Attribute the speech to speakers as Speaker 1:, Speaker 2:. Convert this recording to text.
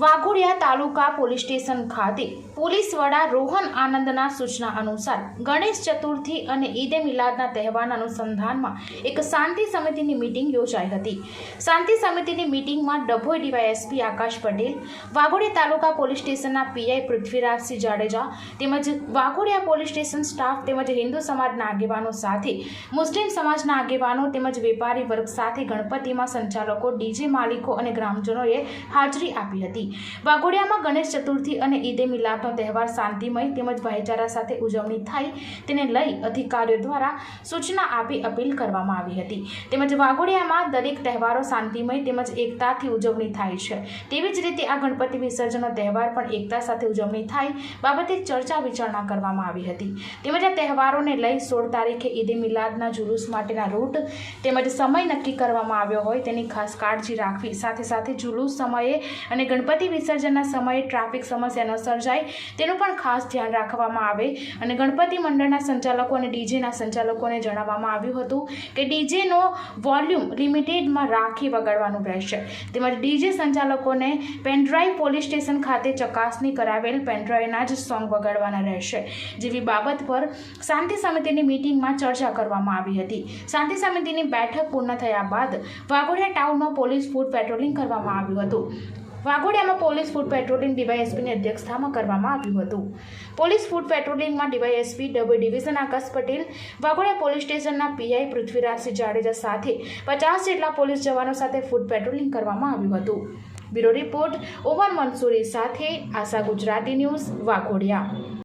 Speaker 1: Waghodia taluka police station ખાતે police વડા રોહન આનંદના સૂચના અનુસાર ગણેશ ચતુર્થી અને ઈદે મિલાદના તહેવારના અનુસંધાનમાં એક શાંતિ સમિતિની મીટિંગ યોજાઈ હતી. શાંતિ સમિતિની મીટિંગમાં ડભોઈ ડીવાયએસપી આકાશ પટેલ, વાઘોડિયા તાલુકા પોલીસ સ્ટેશનના પીઆઈ પૃથ્વીરાજસિંહ જાડેજા તેમજ વાઘોડિયા પોલીસ સ્ટેશન સ્ટાફ તેમજ હિન્દુ સમાજના આગેવાનો સાથે, મુસ્લિમ સમાજના આગેવાનો તેમજ વેપારી વર્ગ સાથે ગણપતિમાં સંચાલકો, ડીજે માલિકો અને ગ્રામજનોએ હાજરી આપી હતી. વાઘોડિયામાં ગણેશ ચતુર્થી અને ઈદે મિલાદનો તહેવાર શાંતિમય તેમજ ભાઈચારા સાથે ઉજવણી થાય તેને લઈ અધિકારીઓ દ્વારા સૂચના આપી અપીલ કરવામાં આવી હતી. તેમજ વાઘોડિયામાં દરેક તહેવારો શાંતિમય તેમજ એકતાથી ઉજવણી થાય છે. તેવી જ રીતે આ ગણપતિ વિસર્જનનો તહેવાર પણ એકતા સાથે ઉજવણી થાય બાબતે ચર્ચા વિચારણા કરવામાં આવી હતી. તેમજ આ તહેવારોને લઈ સોળ તારીખે ઈદે મિલાદના જુલુસ માટેના રૂટ તેમજ સમય નક્કી કરવામાં આવ્યો હોય તેની ખાસ કાળજી રાખવી સાથે સાથે જુલુસ સમયે અને ગણપતિ વિસર્જનના સમયે ટ્રાફિક સમસ્યા ન સર્જાય તેનું પણ ખાસ ધ્યાન રાખવામાં આવે. અને ગણપતિ મંડળના સંચાલકો અને ડીજેના સંચાલકોને જણાવવામાં આવ્યું હતું કે ડીજેનો વોલ્યુમ લિમિટેડમાં રાખી વગાડવાનું રહેશે. તેમજ ડીજે સંચાલકોને પેનડ્રાઈવ પોલીસ સ્ટેશન ખાતે ચકાસણી કરાવેલ પેનડ્રાઈવના જ સોંગ વગાડવાના રહેશે. જેવી બાબત પર શાંતિ સમિતિની મીટિંગમાં ચર્ચા કરવામાં આવી હતી. શાંતિ સમિતિની બેઠક પૂર્ણ થયા બાદ વાઘોડિયા ટાઉનમાં પોલીસ ફૂડ પેટ્રોલિંગ કરવામાં આવ્યું હતું. વાઘોડિયામાં પોલીસ ફૂડ પેટ્રોલિંગ ડીવાયએસપીની અધ્યક્ષતામાં કરવામાં આવ્યું હતું. Police foot પેટ્રોલિંગમાં DYSP double division Akash Patel, Waghodiya police સ્ટેશનના પીઆઈ પૃથ્વીરાજસિંહ જાડેજા સાથે પચાસ જેટલા પોલીસ જવાનો સાથે ફૂડ પેટ્રોલિંગ કરવામાં આવ્યું હતું. બ્યુરો રિપોર્ટ, ઓમર મંસૂરી સાથે આશા ગુજરાતી ન્યૂઝ, વાઘોડિયા.